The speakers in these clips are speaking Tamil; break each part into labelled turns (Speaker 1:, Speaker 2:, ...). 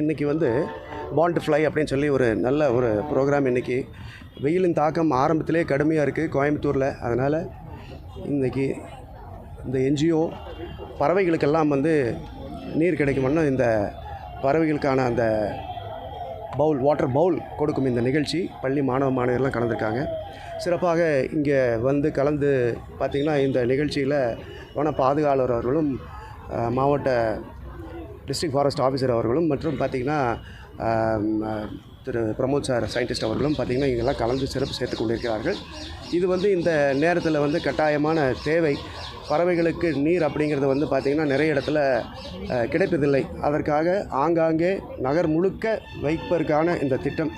Speaker 1: இன்றைக்கி வந்து பாண்ட் டு ஃப்ளை அப்படின்னு சொல்லி ஒரு நல்ல ஒரு ப்ரோக்ராம் இன்றைக்கி வெயிலின் தாக்கம் ஆரம்பத்திலே கடுமையாக இருக்குது கோயம்புத்தூரில். அதனால் இன்றைக்கி இந்த என்ஜிஓ பறவைகளுக்கெல்லாம் வந்து நீர் கிடைக்கும்னா இந்த பறவைகளுக்கான அந்த பவுல் வாட்டர் பவுல் கொடுக்கும் இந்த நிகழ்ச்சி. பள்ளி மாணவ மாணவர்கள்லாம் கலந்துருக்காங்க. சிறப்பாக இங்கே வந்து கலந்து பார்த்திங்கன்னா இந்த நிகழ்ச்சியில் வன பாதுகாவலர் அவர்களும் மாவட்ட டிஸ்ட்ரிக்ட் ஃபாரஸ்ட் ஆஃபீஸர் அவர்களும் மற்றும் பார்த்திங்கன்னா திரு பிரமோத் சார் சயின்டிஸ்ட் அவர்களும் பார்த்திங்கன்னா இங்கெல்லாம் கலந்து சிறப்பு சேர்த்து கொண்டிருக்கிறார்கள். இது வந்து இந்த நேரத்தில் வந்து கட்டாயமான தேவை. பறவைகளுக்கு நீர் அப்படிங்கிறது வந்து பார்த்திங்கன்னா நிறைய இடத்துல கிடைப்பதில்லை. அதற்காக ஆங்காங்கே நகர் முழுக்க வைப்பதற்கான இந்த திட்டம்.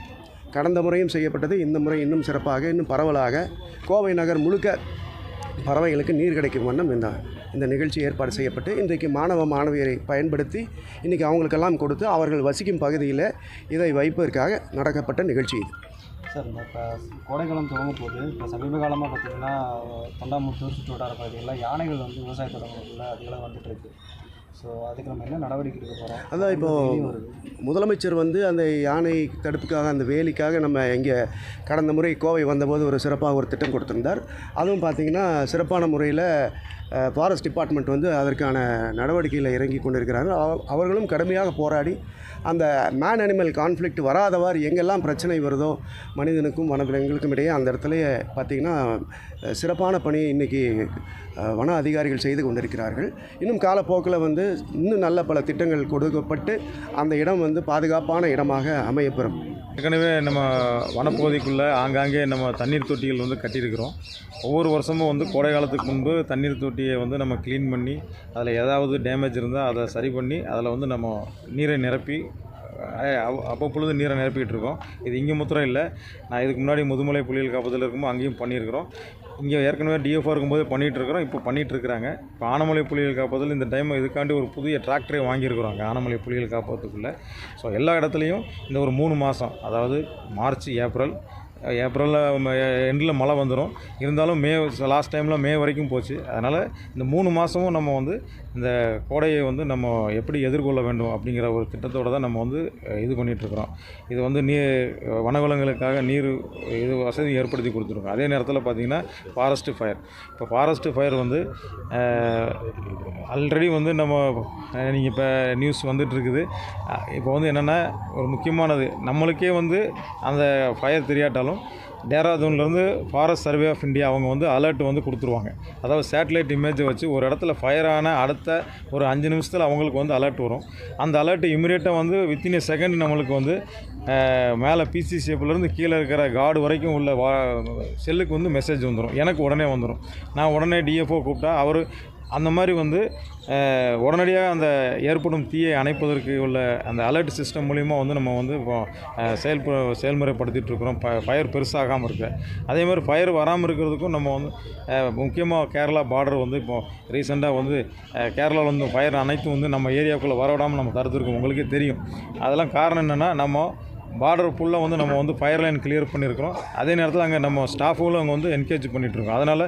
Speaker 1: கடந்த முறையும் செய்யப்பட்டது இந்த முறை இன்னும் சிறப்பாக இன்னும் பரவலாக. கோவை நகர் முழுக்க பறவைகளுக்கு நீர் கிடைக்கும் வண்ணம் இந்த இந்த நிகழ்ச்சி ஏற்பாடு செய்யப்பட்டு இன்றைக்கு மாணவ மாணவியரை பயன்படுத்தி இன்றைக்கி அவங்களுக்கெல்லாம் கொடுத்து அவர்கள் வசிக்கும் பகுதியில் இதை வைப்பதற்காக நடக்கப்பட்ட நிகழ்ச்சி இது.
Speaker 2: சார் இந்த இப்போ கோடைக்காலம் தொடங்கும் போது இப்போ சமீப காலமாக பார்த்திங்கன்னா தொண்டாமுத்தூர் சுற்று வட்டார பகுதிகளில் யானைகள் வந்து விவசாயத்தோட தொடங்குறதுக்குள்ள வந்துட்டு இருக்குது ஸோ அதுக்கு நம்ம என்ன நடவடிக்கை எடுக்க போகிறோம்
Speaker 1: அதான் இப்போது முதலமைச்சர் வந்து அந்த யானை தடுப்புக்காக அந்த வேலிக்காக நம்ம இங்கே கடந்த முறை கோவை வந்தபோது ஒரு சிறப்பாக ஒரு திட்டம் கொடுத்திருந்தார். அதுவும் பார்த்திங்கன்னா சிறப்பான முறையில் ஃபாரஸ்ட் டிபார்ட்மெண்ட் வந்து அதற்கான நடவடிக்கையில் இறங்கி கொண்டிருக்கிறார்கள் அவ- அவர்களும் கடுமையாக போராடி அந்த மேன் அனிமல் கான்ஃப்ளிக்ட் வராதவாறு எங்கெல்லாம் பிரச்சனை வருதோ மனிதனுக்கும் வனவிலங்குகளுக்கும் இடையே அந்த இடத்துலையே பார்த்திங்கன்னா சிறப்பான பணியை இன்றைக்கி வன அதிகாரிகள் செய்து கொண்டிருக்கிறார்கள். இன்னும் காலப்போக்கில் வந்து இன்னும் நல்ல பல திட்டங்கள் கொடுக்கப்பட்டு அந்த இடம் வந்து பாதுகாப்பான இடமாக அமையப்பெறும்.
Speaker 3: ஏற்கனவே நம்ம வனப்பகுதிக்குள்ளே ஆங்காங்கே நம்ம தண்ணீர் தொட்டிகள் வந்து கட்டியிருக்கிறோம். ஒவ்வொரு வருஷமும் வந்து கோடை காலத்துக்கு முன்பு தண்ணீர் தொட்டியை வந்து நம்ம க்ளீன் பண்ணி அதில் ஏதாவது டேமேஜ் இருந்தால் அதை சரி பண்ணி அதில் வந்து நம்ம நீரை நிரப்பி அப்பப்பொழுது நீரை நிரப்பிக்கிட்டு இருக்கோம். இது இங்கே மாத்திரம் இல்லை நான் இதுக்கு முன்னாடி முதுமலை புலிகள் காப்பதில் இருக்கும்போது அங்கேயும் பண்ணியிருக்கிறோம். இங்கே ஏற்கனவே டிஎஃப்ஆ இருக்கும்போது பண்ணிகிட்ருக்குறோம் இப்போ பண்ணிகிட்ருக்குறாங்க இப்போ ஆனமலை புலிகள் காப்பதில் இந்த டைம் இதுக்காண்டி ஒரு புதிய டிராக்டரே வாங்கியிருக்கிறோம் அங்கே ஆனமலை புலிகள் காப்பதுக்குள்ளே ஸோ எல்லா இடத்துலையும் இந்த ஒரு மூணு மாதம் அதாவது மார்ச் ஏப்ரல் ஏப்ரலில் எண்டில் மழை வந்துடும் இருந்தாலும் மே லாஸ்ட் டைமில் மே வரைக்கும் போச்சு. அதனால் இந்த மூணு மாதமும் நம்ம வந்து இந்த கோடையை வந்து நம்ம எப்படி எதிர்கொள்ள வேண்டும் அப்படிங்கிற ஒரு திட்டத்தோடு தான் நம்ம வந்து இது பண்ணிகிட்ருக்குறோம் இது வந்து நீர் வனவிலங்குகளுக்காக நீர் இது வசதி ஏற்படுத்தி கொடுத்துருக்கோம். அதே நேரத்தில் பார்த்திங்கன்னா ஃபாரஸ்ட்டு ஃபயர் இப்போ ஃபாரஸ்ட்டு ஃபயர் வந்து ஆல்ரெடி வந்து நம்ம நீங்கள் இப்போ நியூஸ் வந்துட்டுருக்குது இப்போ வந்து என்னென்னா ஒரு முக்கியமானது. நம்மளுக்கே வந்து அந்த ஃபயர் தெரியாட்டாலும் டேராதூன்லேருந்து ஃபாரஸ்ட் சர்வே ஆஃப் இந்தியா அவங்க வந்து அலர்ட் வந்து கொடுத்துருவாங்க. அதாவது சேட்டலைட் இமேஜை வச்சு ஒரு இடத்துல ஃபயர் ஆன அடுத்த ஒரு அஞ்சு நிமிஷத்தில் அவங்களுக்கு வந்து அலர்ட் வரும். அந்த அலர்ட் இமீடியட்டாக வந்து வித்தின் ஏ செகண்ட் நம்மளுக்கு வந்து மேலே பிசி ஷேப்லேருந்து கீழே இருக்கிற கார்டு வரைக்கும் உள்ள வா செல்லுக்கு வந்து மெசேஜ் வந்துடும் எனக்கு உடனே வந்துடும் நான் உடனே டிஎஃப்ஓ கூப்பிட்டா அவர் அந்த மாதிரி வந்து உடனடியாக அந்த ஏற்படும் தீயை அணைப்பதற்கு உள்ள அந்த அலர்ட் சிஸ்டம் மூலிமா வந்து நம்ம வந்து இப்போ அஹ், செயல்ப இருக்கிறோம். ப ஃபயர் பெருசாகாமல் இருக்க. அதே மாதிரி ஃபயர் வராமல் இருக்கிறதுக்கும் நம்ம வந்து முக்கியமாக கேரளா பார்டர் வந்து இப்போ ரீசெண்டாக வந்து கேரளாவில் வந்து ஃபயர் அனைத்தும் வந்து நம்ம ஏரியாவுக்குள்ளே வரவிடாமல் நம்ம தடுத்துருக்கோம். உங்களுக்கே தெரியும். அதெல்லாம் காரணம் என்னென்னா நம்ம பார்டர் ஃபுல்லாக வந்து நம்ம வந்து ஃபயர் லைன் கிளியர் பண்ணியிருக்கிறோம். அதே நேரத்தில் அங்கே நம்ம ஸ்டாஃபுகளும் அங்கே வந்து என்கேஜ் பண்ணிகிட்ருக்கோம் அதனால்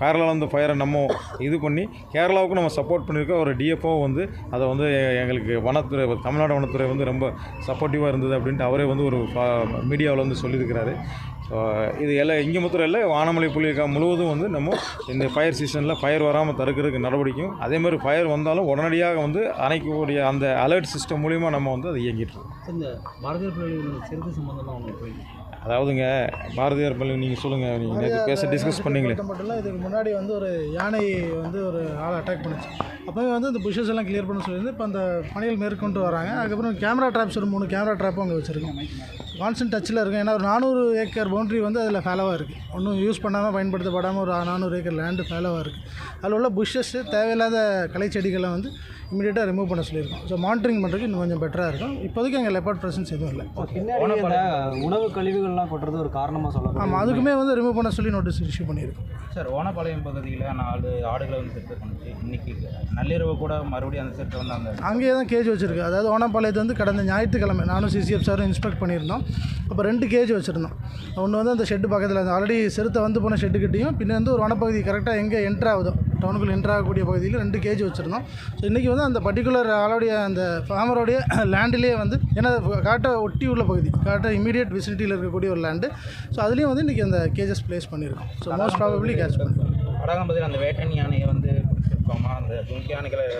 Speaker 3: கேரளாவில் வந்து ஃபயரை நம்ம இது பண்ணி கேரளாவுக்கு நம்ம சப்போர்ட் பண்ணியிருக்கோம் ஒரு டிஎஃப்ஓ வந்து அதை வந்து எங்களுக்கு வனத்துறை தமிழ்நாடு வனத்துறை வந்து ரொம்ப சப்போர்ட்டிவாக இருந்தது அப்படின்ட்டு அவரே வந்து ஒரு மீடியாவில் வந்து சொல்லியிருக்கிறாரு. இது எல்லாம் இங்கே மாத்திரம் இல்லை வானமலை புலிகா முழுவதும் வந்து நம்ம இந்த ஃபயர் சீசனில் ஃபயர் வராமல் தடுக்கிறதுக்கு நடவடிக்கையும் அதே மாதிரி ஃபயர் வந்தாலும் உடனடியாக வந்து அணைக்கக்கூடிய அந்த அலர்ட் சிஸ்டம் மூலிமா நம்ம வந்து அதை இயங்கிட்டு இருக்கோம்.
Speaker 2: இந்த பாரதிய பிள்ளைகள் சிறுத்தை சம்மந்தமாக உங்களுக்கு போய்
Speaker 3: அதாவதுங்க பாரதியார் பள்ளி நீங்கள் சொல்லுங்கள் நீங்கள் நேற்று பேச டிஸ்கஸ் பண்ணீங்களே.
Speaker 4: மட்டும் மட்டும் இல்லை இதுக்கு முன்னாடி வந்து ஒரு யானை வந்து ஒரு ஆளை அட்டாக் பண்ணுச்சு. அப்போவே வந்து இந்த புஷஸ் எல்லாம் கிளியர் பண்ண சொல்லியிருந்து இப்போ அந்த பணிகள் மேற்கொண்டு வராங்க. அதுக்கப்புறம் கேமரா ட்ராப்ஸ் ஒரு மூணு கேமரா ட்ராப்பும் அங்கே வச்சுருக்கோம். கான்ஸ்டன்ட் டச்சில் இருக்கும். ஏன்னா ஒரு நானூறு ஏக்கர் பவுண்டரி வந்து அதில் ஃபேலவாக இருக்குது ஒன்றும் யூஸ் பண்ணாமல் பயன்படுத்தப்படாமல் ஒரு நானூறு ஏக்கர் லேண்டு ஃபேலவாக இருக்குது அதில் உள்ள புஷ்ஷஸ்ஸு தேவையில்லாத களை செடிகளை வந்து இமீடியட்டாக ரிமூவ் பண்ண சொல்லியிருக்கோம். ஸோ மானிட்டரிங் பண்ணுறதுக்கு இன்னும் கொஞ்சம் பெட்டராக இருக்கும். இப்போதைக்கு அங்கே லெப்பர்ட் ப்ரெசன்ஸ் எதுவும் இல்லை.
Speaker 2: உணவு கழிவுகள்லாம் கொட்டுறது ஒரு காரணமாக சொல்லலாம்
Speaker 4: ஆமாம் அதுக்குமே வந்து ரிமூவ் பண்ண சொல்லி நோட்டீஸ் இஷ்யூ பண்ணியிருக்கோம்.
Speaker 5: சார் ஓனப்பாளையம் பகுதியில் நாலு ஆடுகளை வந்து செத்து பண்ணுச்சு இன்னைக்கு நள்ளிரவு கூட மறுபடியும் அந்த செட்டு வந்து அந்த
Speaker 4: அங்கேயே தான் கேஜ் வச்சுருக்கு. அதாவது ஓனப்பாளையத்து வந்து கடந்த ஞாயிற்றுக்கிழமை நானும் சிசிஎஃப் சாரும் இன்ஸ்பெக்ட் பண்ணியிருந்தோம். அப்போ ரெண்டு கேஜ் வச்சுருந்தோம். ஒன்று வந்து அந்த ஷெட்டு பக்கத்தில் ஆல்ரெடி செருத்தை வந்து போன ஷெட்டுக்கிட்டையும் பின்ன வந்து ஒரு வனப்பகுதி கரெக்டாக எங்கே என்ட்ரு ஆகுதோ டவுனுக்குள்ளே என்ட்ரு ஆகக்கூடிய பகுதியில் ரெண்டு கேஜ் வச்சுருந்தோம். ஸோ இன்றைக்கி வந்து அந்த பர்டிகுலர் ஆளுடைய அந்த ஃபார்மருடைய லேண்டிலே வந்து ஏன்னா காட்டை ஒட்டி உள்ள பகுதி காட்டை இமீடியட் விசினிட்டியில் இருக்கக்கூடிய ஒரு லேண்டு ஸோ அதுலேயும் வந்து இன்றைக்கி அந்த கேஜஸ் ப்ளேஸ் பண்ணியிருக்கோம் ஸோ மோஸ்ட் ப்ராபப்ளி கேட்ச் பண்ணிருக்கோம்.
Speaker 5: அந்த வேட்டன் யானையை வந்து அந்த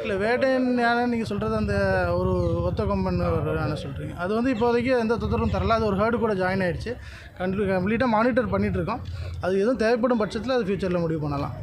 Speaker 4: இல்லை வேட்டையன் யானை நீங்கள் சொல்கிறது அந்த ஒரு ஒத்த கொம்பன் ஒரு யானை சொல்கிறீங்க அது வந்து இப்போதைக்கு எந்த தொந்தரவும் தரல. அது ஒரு ஹேர்டு கூட ஜாயின் ஆயிடுச்சு. கண்டி கம்ப்ளீட்டாக மானிட்டர் பண்ணிகிட்டு இருக்கோம். அது எதுவும் தேவைப்படும் பட்சத்தில் அது ஃப்யூச்சரில் முடிவு பண்ணலாம்.